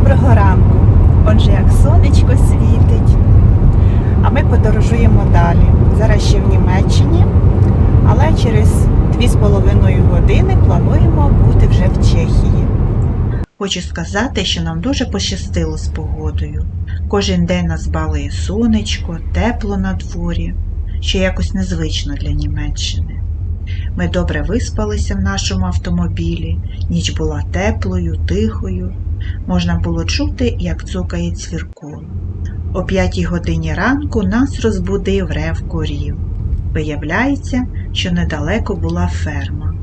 доброго ранку. Отже, як сонечко світить. А ми подорожуємо далі. Зараз ще в Німеччині, але через 2,5 години плануємо бути вже в Чехії. Хочу сказати, що нам дуже пощастило з погодою. Кожен день нас балує сонечко, тепло на дворі, що якось незвично для Німеччини. Ми добре виспалися в нашому автомобілі, ніч була теплою, тихою. Можна було чути, як цукає цвіркун. О п'ятій годині ранку нас розбудив рев корів. Виявляється, що недалеко була ферма.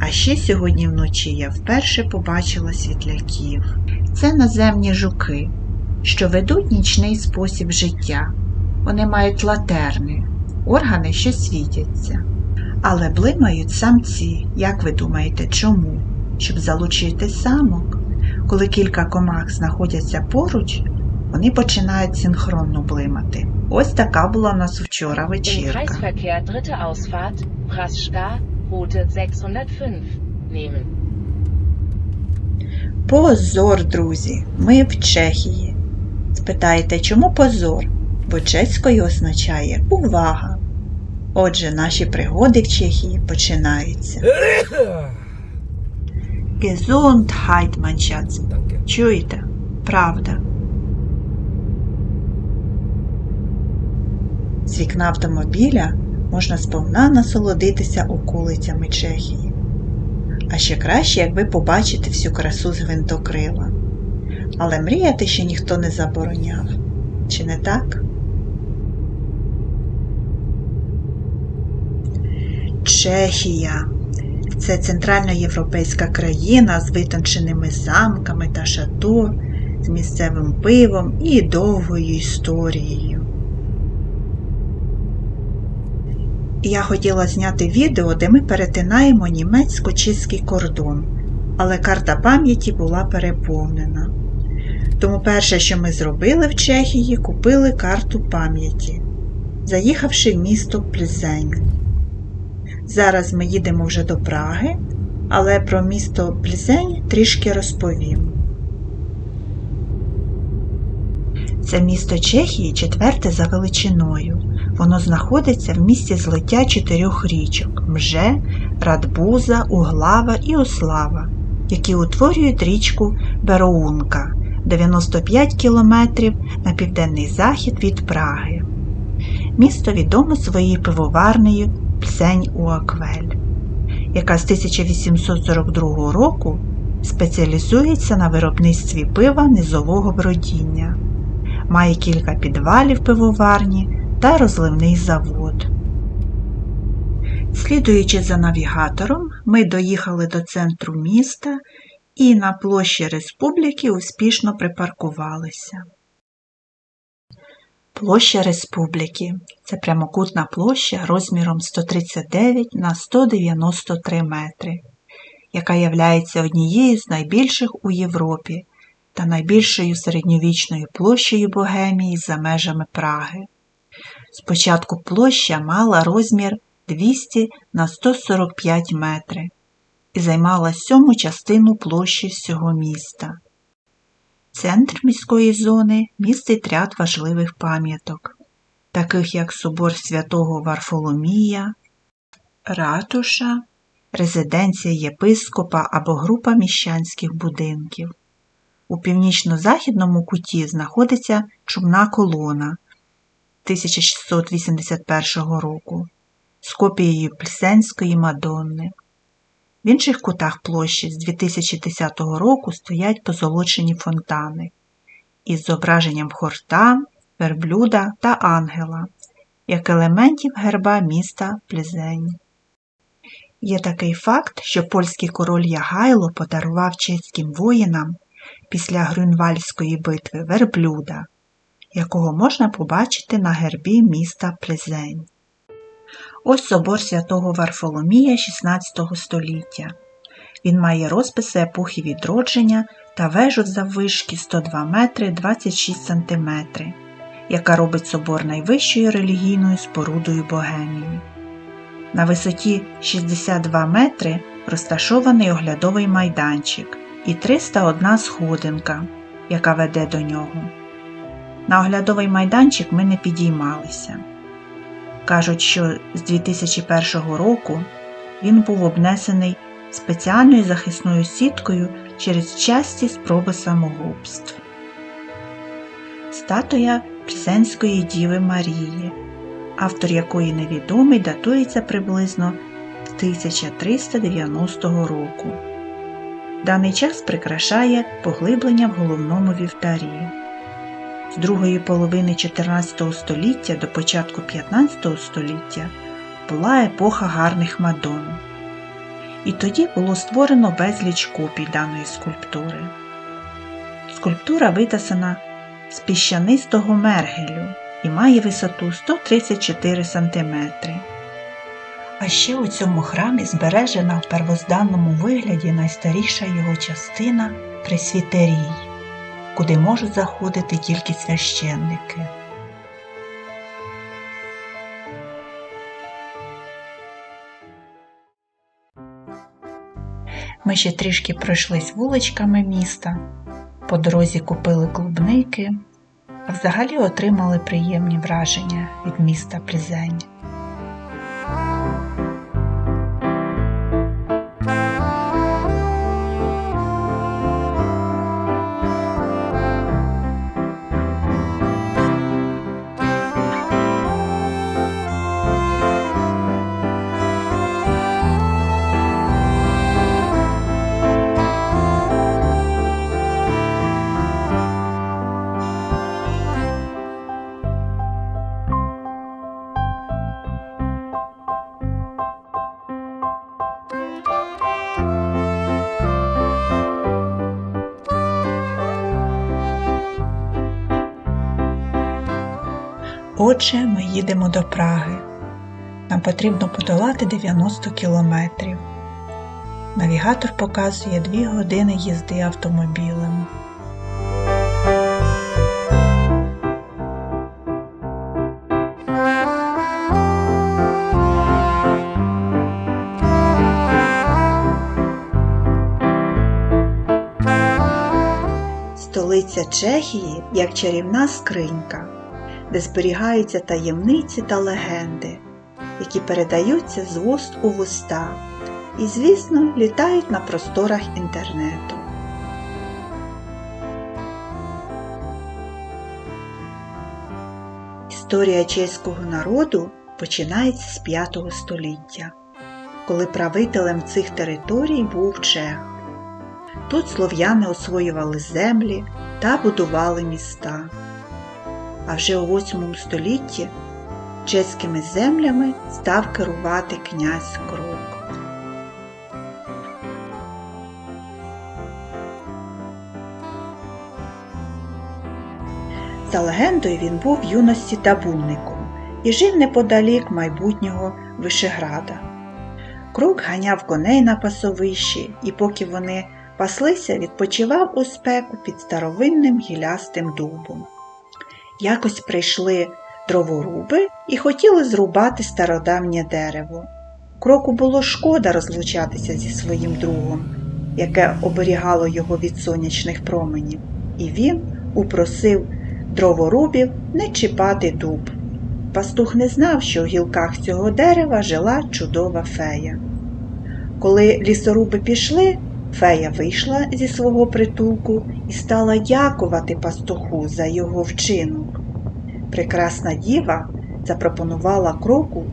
А ще сьогодні вночі я вперше побачила світляків. Це наземні жуки, що ведуть нічний спосіб життя. Вони мають латерни, органи, що світяться. Але блимають самці, як ви думаєте, чому? Щоб залучити самок. Коли кілька комах знаходяться поруч, вони починають синхронно блимати. Ось така була у нас вчора вечірка. Kreisverkehr dritte Ausfahrt, Praschka, Route 605 nehmen. Позор, друзі, ми в Чехії. Спитаєте, чому позор? Бо чеською означає увага. Отже, наші пригоди в Чехії починаються. Gesundheit, mein Schatz. Danke. Чуєте? Правда. З вікна автомобіля можна сповна насолодитися околицями Чехії. А ще краще, як ви побачите всю красу з гвинтокрила. Але мріяти ще ніхто не забороняв. Чи не так? Чехія це центральноєвропейська країна з витонченими замками та шато, з місцевим пивом і довгою історією. Я хотіла зняти відео, де ми перетинаємо німецько-чеський кордон, але карта пам'яті була переповнена. Тому перше, що ми зробили в Чехії, купили карту пам'яті, заїхавши в місто Пльзень. Зараз ми їдемо вже до Праги, але про місто Пльзень трішки розповім. Це місто Чехії четверте за величиною. Воно знаходиться в місті злиття чотирьох річок Мже, Радбуза, Углава і Услава, які утворюють річку Бероунка 95 кілометрів на південний захід від Праги. Місто відоме своєю пивоварнею Псень Уаквель, яка з 1842 року спеціалізується на виробництві пива низового бродіння. Має кілька підвалів пивоварні та розливний завод. Слідуючи за навігатором, ми доїхали до центру міста і на площі Республіки успішно припаркувалися. Площа Республіки це прямокутна площа розміром 139 на 193 метри, яка являється однією з найбільших у Європі та найбільшою середньовічною площею Богемії за межами Праги. Спочатку площа мала розмір 200 на 145 метри і займала сьому частину площі всього міста. Центр міської зони містить ряд важливих пам'яток, таких як собор святого Варфоломія, ратуша, резиденція єпископа або група міщанських будинків. У північно-західному куті знаходиться чумна колона 1681 року з копією Пльсенської Мадонни. В інших кутах площі з 2010 року стоять позолочені фонтани із зображенням хорта, верблюда та ангела, як елементів герба міста Плізень. Є такий факт, що польський король Ягайло подарував чеським воїнам після Грюнвальської битви верблюда, якого можна побачити на гербі міста Плезень. Ось собор святого Варфоломія XVI століття. Він має розписи епохи відродження та вежу заввишки 102 метри 26 сантиметри, яка робить собор найвищою релігійною спорудою Богемії. На висоті 62 метри розташований оглядовий майданчик і 301 сходинка, яка веде до нього. На оглядовий майданчик ми не підіймалися. Кажуть, що з 2001 року він був обнесений спеціальною захисною сіткою через часті спроби самогубств. Статуя Пресенської Діви Марії, автор якої невідомий, датується приблизно 1390 року. Даний час прикрашає поглиблення в головному вівтарі. З другої половини 14 століття до початку 15 століття була епоха гарних мадон. І тоді було створено безліч копій даної скульптури. Скульптура витасана з піщанистого мергелю і має висоту 134 см. А ще у цьому храмі збережена в первозданному вигляді найстаріша його частина пресвітерій, куди можуть заходити тільки священники. Ми ще трішки пройшлись вуличками міста, по дорозі купили клубники, а взагалі отримали приємні враження від міста Призень. Отже, ми їдемо до Праги. Нам потрібно подолати 90 кілометрів. Навігатор показує 2 години їзди автомобілем. Столиця Чехії як чарівна скринька де зберігаються таємниці та легенди, які передаються з вуст у вуста і, звісно, літають на просторах інтернету. Історія чеського народу починається з 5 століття, коли правителем цих територій був Чех. Тут слов'яни освоювали землі та будували міста а вже у 8 столітті чеськими землями став керувати князь Крок. За легендою він був в юності табунником і жив неподалік майбутнього Вишеграда. Крук ганяв коней на пасовищі, і поки вони паслися, відпочивав у спеку під старовинним гілястим дубом. Якось прийшли дроворуби і хотіли зрубати стародавнє дерево. Кроку було шкода розлучатися зі своїм другом, яке оберігало його від сонячних променів, і він упросив дроворубів не чіпати дуб. Пастух не знав, що в гілках цього дерева жила чудова фея. Коли лісоруби пішли, фея вийшла зі свого притулку і стала дякувати пастуху за його вчинок. Прекрасна діва запропонувала кроку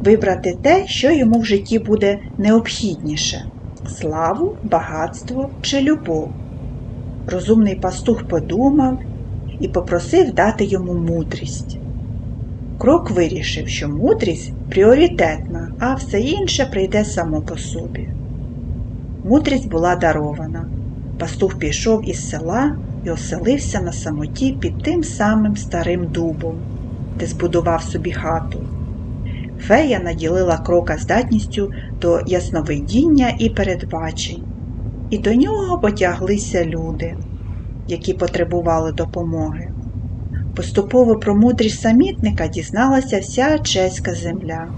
вибрати те, що йому в житті буде необхідніше славу, багатство чи любов. Розумний пастух подумав і попросив дати йому мудрість. Крок вирішив, що мудрість пріоритетна, а все інше прийде само по собі. Мудрість була дарована. Пастух пішов із села і оселився на самоті під тим самим старим дубом, де збудував собі хату. Фея наділила крока здатністю до ясновидіння і передбачень, і до нього потяглися люди, які потребували допомоги. Поступово про мудрість самітника дізналася вся чеська земля.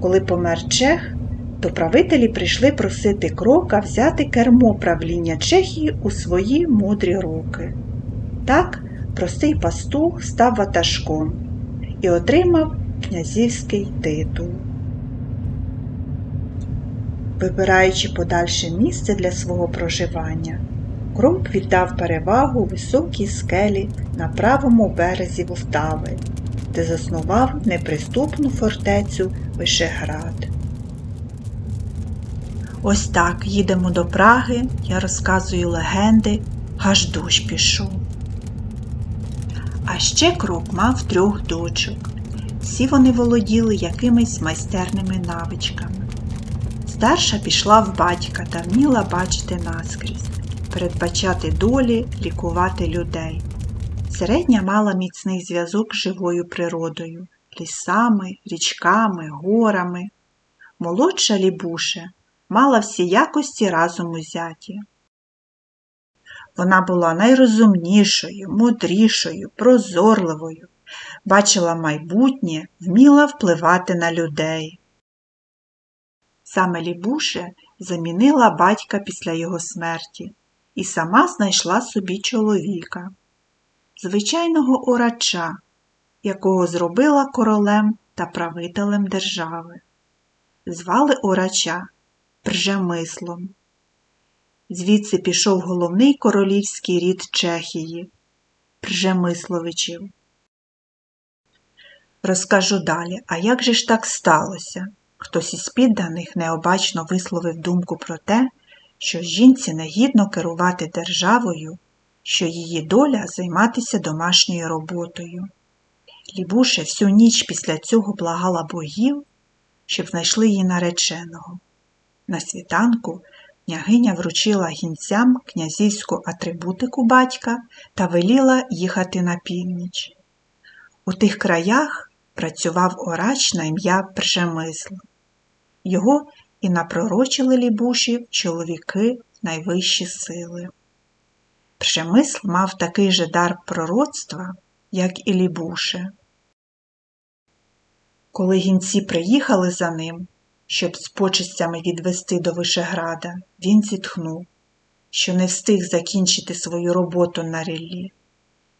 Коли помер Чех, то правителі прийшли просити крока взяти кермо правління Чехії у свої мудрі руки. Так, простий пастух став ватажком і отримав князівський титул. Вибираючи подальше місце для свого проживання, Крок віддав перевагу високій скелі на правому березі Вовтави, де заснував неприступну фортецю Вишеград. Ось так їдемо до Праги, я розказую легенди, аж дощ пішов. А ще крок мав трьох дочок. Всі вони володіли якимись майстерними навичками. Старша пішла в батька та вміла бачити наскрізь, передбачати долі, лікувати людей. Середня мала міцний зв'язок з живою природою, лісами, річками, горами. Молодша Лібуше мала всі якості разом узяті. Вона була найрозумнішою, мудрішою, прозорливою, бачила майбутнє, вміла впливати на людей. Саме Лібуше замінила батька після його смерті і сама знайшла собі чоловіка, звичайного орача, якого зробила королем та правителем держави. Звали орача Пржемислом. Звідси пішов головний королівський рід Чехії Пржемисловичів. Розкажу далі, а як же ж так сталося? Хтось із підданих необачно висловив думку про те, що жінці негідно керувати державою, що її доля займатися домашньою роботою. Лібуше всю ніч після цього благала богів, щоб знайшли її нареченого. На світанку княгиня вручила гінцям князівську атрибутику батька та веліла їхати на північ. У тих краях працював орач на ім'я Пржемисл. Його і напророчили Лібушів чоловіки найвищі сили. Пржемисл мав такий же дар пророцтва, як і Лібуше. Коли гінці приїхали за ним, щоб з почестями відвести до Вишеграда, він зітхнув, що не встиг закінчити свою роботу на ріллі.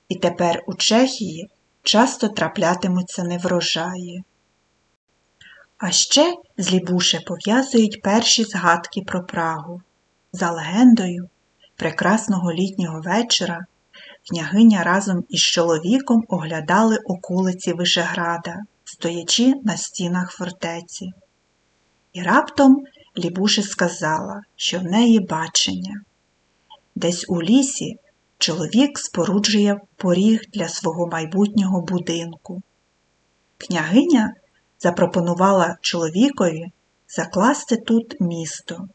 І тепер у Чехії часто траплятимуться неврожаї. А ще з Лібуше пов'язують перші згадки про Прагу. За легендою, прекрасного літнього вечора княгиня разом із чоловіком оглядали околиці Вишеграда, стоячи на стінах фортеці. І раптом Лібуше сказала, що в неї бачення. Десь у лісі чоловік споруджує поріг для свого майбутнього будинку. Княгиня запропонувала чоловікові закласти тут місто,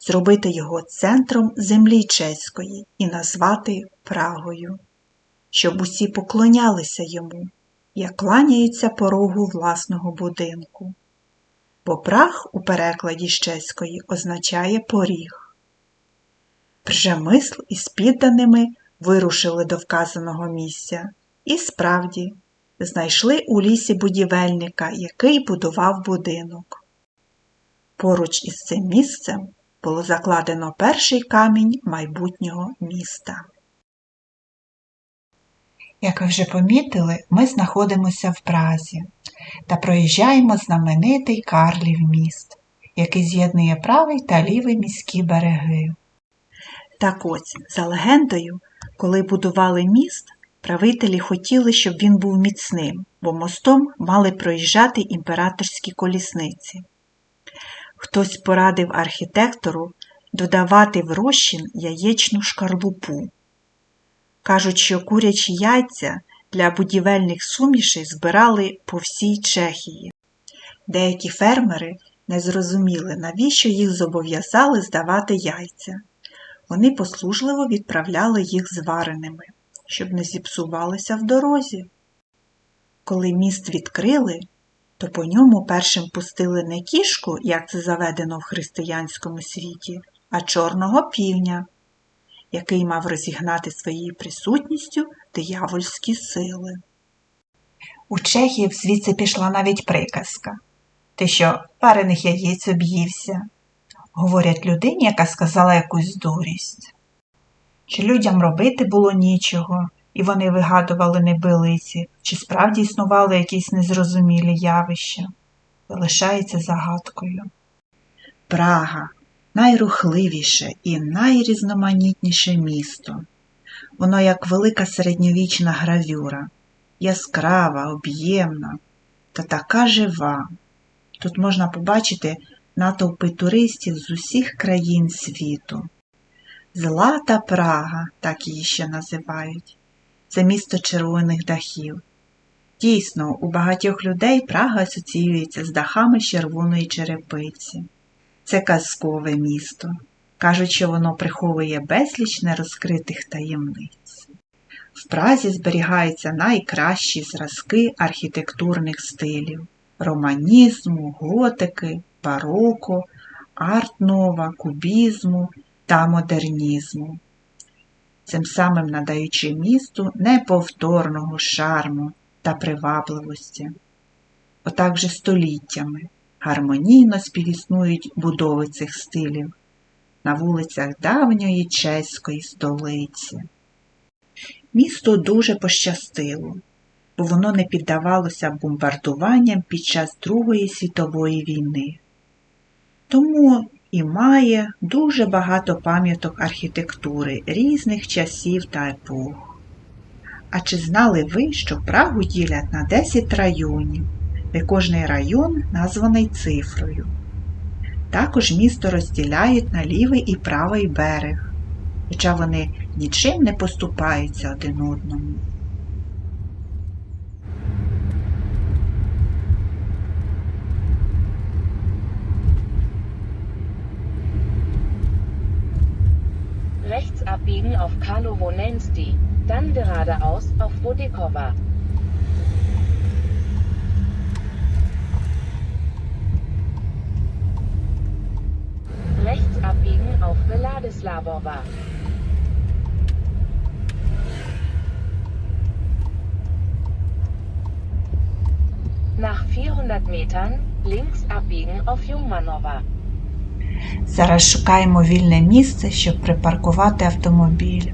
зробити його центром землі чеської і назвати Прагою, щоб усі поклонялися йому, як кланяються порогу власного будинку. Бо праг у перекладі з чеської означає поріг. Пржемисл із підданими вирушили до вказаного місця і справді знайшли у лісі будівельника, який будував будинок. Поруч із цим місцем було закладено перший камінь майбутнього міста. Як ви вже помітили, ми знаходимося в Празі та проїжджаємо знаменитий Карлів міст, який з'єднує правий та лівий міські береги. Так ось, за легендою, коли будували міст, правителі хотіли, щоб він був міцним, бо мостом мали проїжджати імператорські колісниці. Хтось порадив архітектору додавати в розчин яєчну шкарлупу. Кажуть, що курячі яйця для будівельних сумішей збирали по всій Чехії. Деякі фермери не зрозуміли, навіщо їх зобов'язали здавати яйця. Вони послужливо відправляли їх звареними, щоб не зіпсувалися в дорозі. Коли міст відкрили, то по ньому першим пустили не кішку, як це заведено в християнському світі, а чорного півня, який мав розігнати своєю присутністю диявольські сили. У Чехів звідси пішла навіть приказка Ти що, парених яєць об'ївся? Говорять людині, яка сказала якусь дурість. Чи людям робити було нічого, і вони вигадували небилиці, чи справді існували якісь незрозумілі явища, залишається загадкою. Прага найрухливіше і найрізноманітніше місто. Воно як велика середньовічна гравюра, яскрава, об'ємна та така жива. Тут можна побачити натовпи туристів з усіх країн світу. Злата Прага, так її ще називають, це місто червоних дахів. Дійсно, у багатьох людей Прага асоціюється з дахами червоної черепиці. Це казкове місто. Кажуть, що воно приховує безліч нерозкритих таємниць. В Празі зберігаються найкращі зразки архітектурних стилів романізму, готики, бароко, арт-нова, кубізму та модернізму, цим самим надаючи місту неповторного шарму та привабливості. Отак століттями гармонійно співіснують будови цих стилів на вулицях давньої чеської столиці. Місто дуже пощастило, бо воно не піддавалося бомбардуванням під час Другої світової війни. Тому і має дуже багато пам'яток архітектури різних часів та епох. А чи знали ви, що Прагу ділять на 10 районів, де кожний район названий цифрою? Також місто розділяють на лівий і правий берег, хоча вони нічим не поступаються один одному. Rechts abbiegen auf Karlovonensti, dann geradeaus auf Vodikova. Rechts auf Wladislawova. Nach 400 Metern links abbiegen auf Jungmanova. Зараз шукаємо вільне місце, щоб припаркувати автомобіль.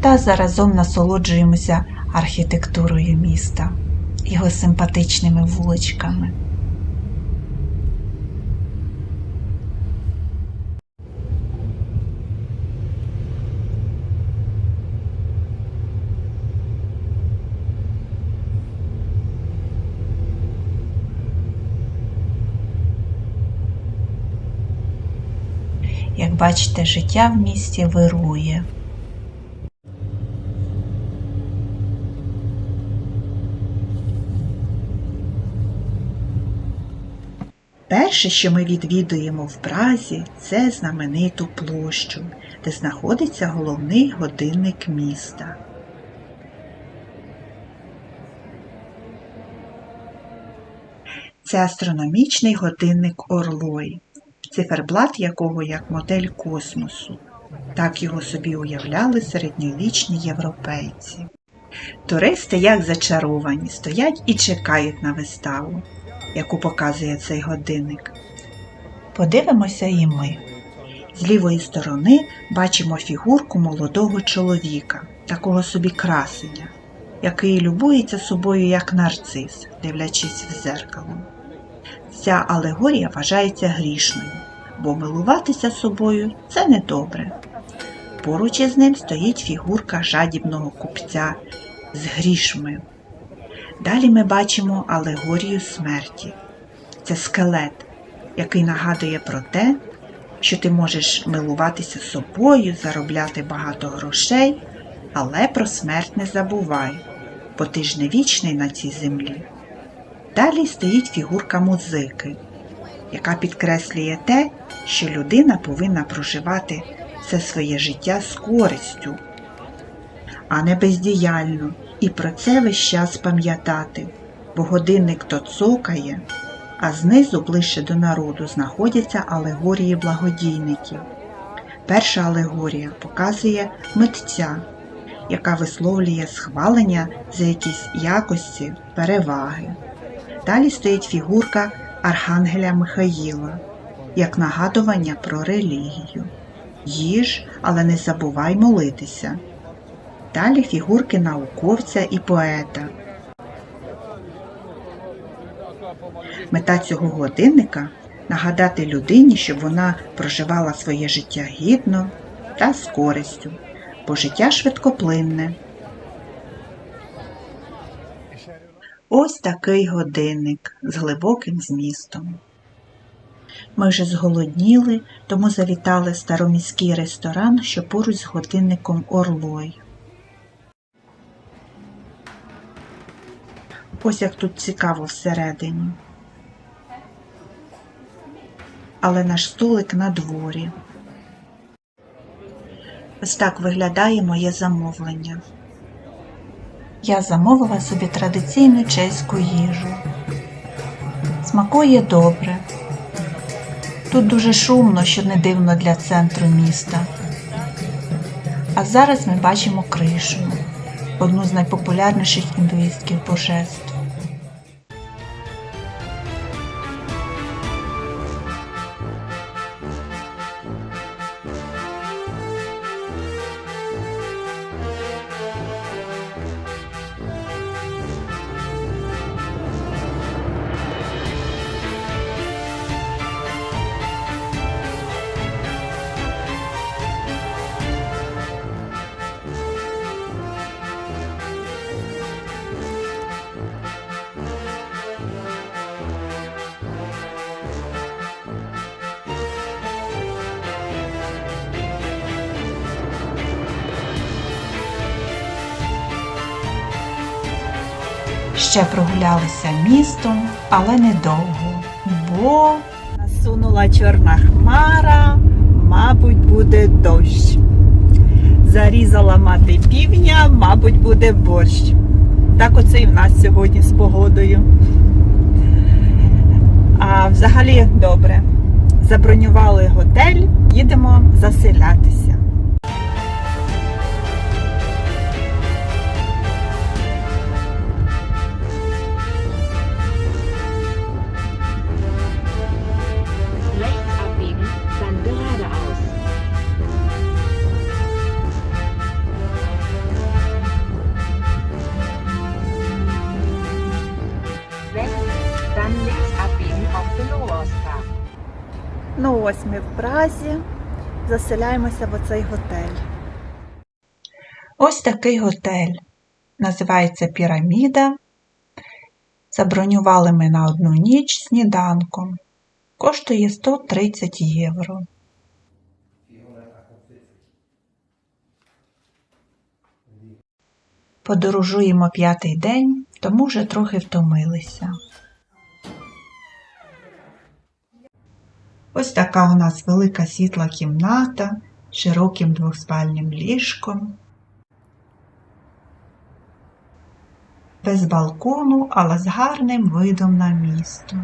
Та заразом насолоджуємося архітектурою міста, його симпатичними вуличками. Як бачите, життя в місті вирує. Перше, що ми відвідуємо в Празі, це знамениту площу, де знаходиться головний годинник міста. Це астрономічний годинник Орлой, циферблат якого як модель космосу. Так його собі уявляли середньовічні європейці. Туристи, як зачаровані, стоять і чекають на виставу, яку показує цей годинник. Подивимося і ми. З лівої сторони бачимо фігурку молодого чоловіка, такого собі красення, який любується собою як нарцис, дивлячись в зеркало. Ця алегорія вважається грішною, бо милуватися собою це недобре. Поруч із ним стоїть фігурка жадібного купця з грішми. Далі ми бачимо алегорію смерті. Це скелет, який нагадує про те, що ти можеш милуватися собою, заробляти багато грошей, але про смерть не забувай, бо ти ж не вічний на цій землі. Далі стоїть фігурка музики, яка підкреслює те, що людина повинна проживати все своє життя з користю, а не бездіяльно, і про це весь час пам'ятати, бо годинник то цокає, а знизу ближче до народу знаходяться алегорії благодійників. Перша алегорія показує митця, яка висловлює схвалення за якісь якості, переваги. Далі стоїть фігурка Архангеля Михаїла як нагадування про релігію. Їж, але не забувай молитися. Далі фігурки науковця і поета. Мета цього годинника нагадати людині, щоб вона проживала своє життя гідно та з користю, бо життя швидкоплинне. Ось такий годинник з глибоким змістом. Ми вже зголодніли, тому завітали в староміський ресторан, що поруч з годинником Орлой. Ось як тут цікаво всередині. Але наш столик на дворі. Ось так виглядає моє замовлення. Я замовила собі традиційну чеську їжу. Смакує добре. Тут дуже шумно, що не дивно для центру міста. А зараз ми бачимо кришу, одну з найпопулярніших індуїстських божеств. Ще прогулялися містом, але недовго, бо насунула чорна хмара, мабуть, буде дощ. Зарізала мати півня, мабуть, буде борщ. Так оце і в нас сьогодні з погодою. А взагалі добре. Забронювали готель, їдемо заселятися. Ну ось ми в Празі, заселяємося в оцей готель. Ось такий готель. Називається Піраміда. Забронювали ми на одну ніч сніданком. Коштує 130 євро. Подорожуємо п'ятий день, тому вже трохи втомилися. Ось така у нас велика світла кімната з широким двоспальним ліжком. Без балкону, але з гарним видом на місто.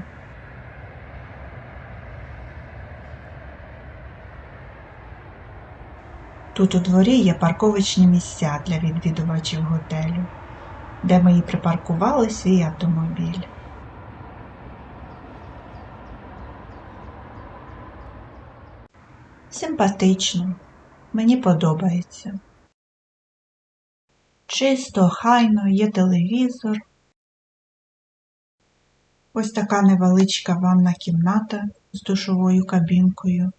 Тут у дворі є парковочні місця для відвідувачів готелю, де ми і припаркували свій автомобіль. Симпатично, мені подобається. Чисто, хайно, є телевізор. Ось така невеличка ванна кімната з душовою кабінкою.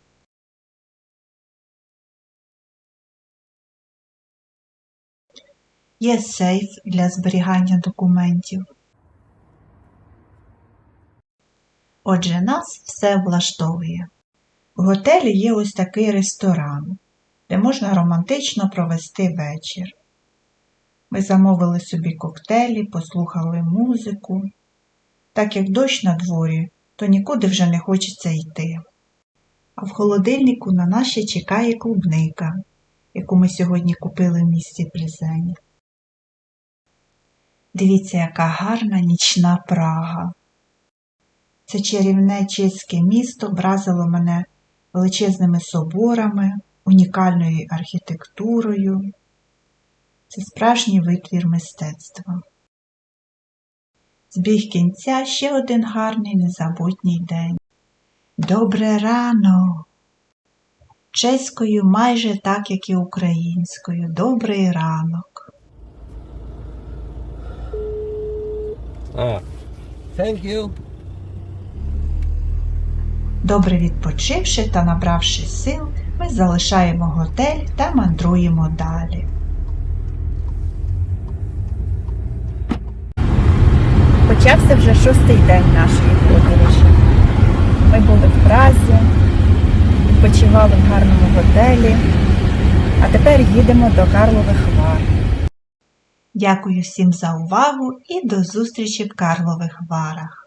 Є сейф для зберігання документів. Отже, нас все влаштовує. В готелі є ось такий ресторан, де можна романтично провести вечір. Ми замовили собі коктейлі, послухали музику. Так як дощ на дворі, то нікуди вже не хочеться йти. А в холодильнику на нас ще чекає клубника, яку ми сьогодні купили в місті Плізені. Дивіться, яка гарна нічна Прага. Це чарівне чеське місто вразило мене величезними соборами, унікальною архітектурою. Це справжній витвір мистецтва. Збіг кінця ще один гарний незабутній день. Добре рано! Чеською майже так, як і українською. Добрий ранок. Ah, thank you. Добре відпочивши та набравши сил, ми залишаємо готель та мандруємо далі. Почався вже шостий день нашої подорожі. Ми були в Празі, відпочивали в гарному готелі, а тепер їдемо до Карлових Вар. Дякую всім за увагу і до зустрічі в Карлових Варах.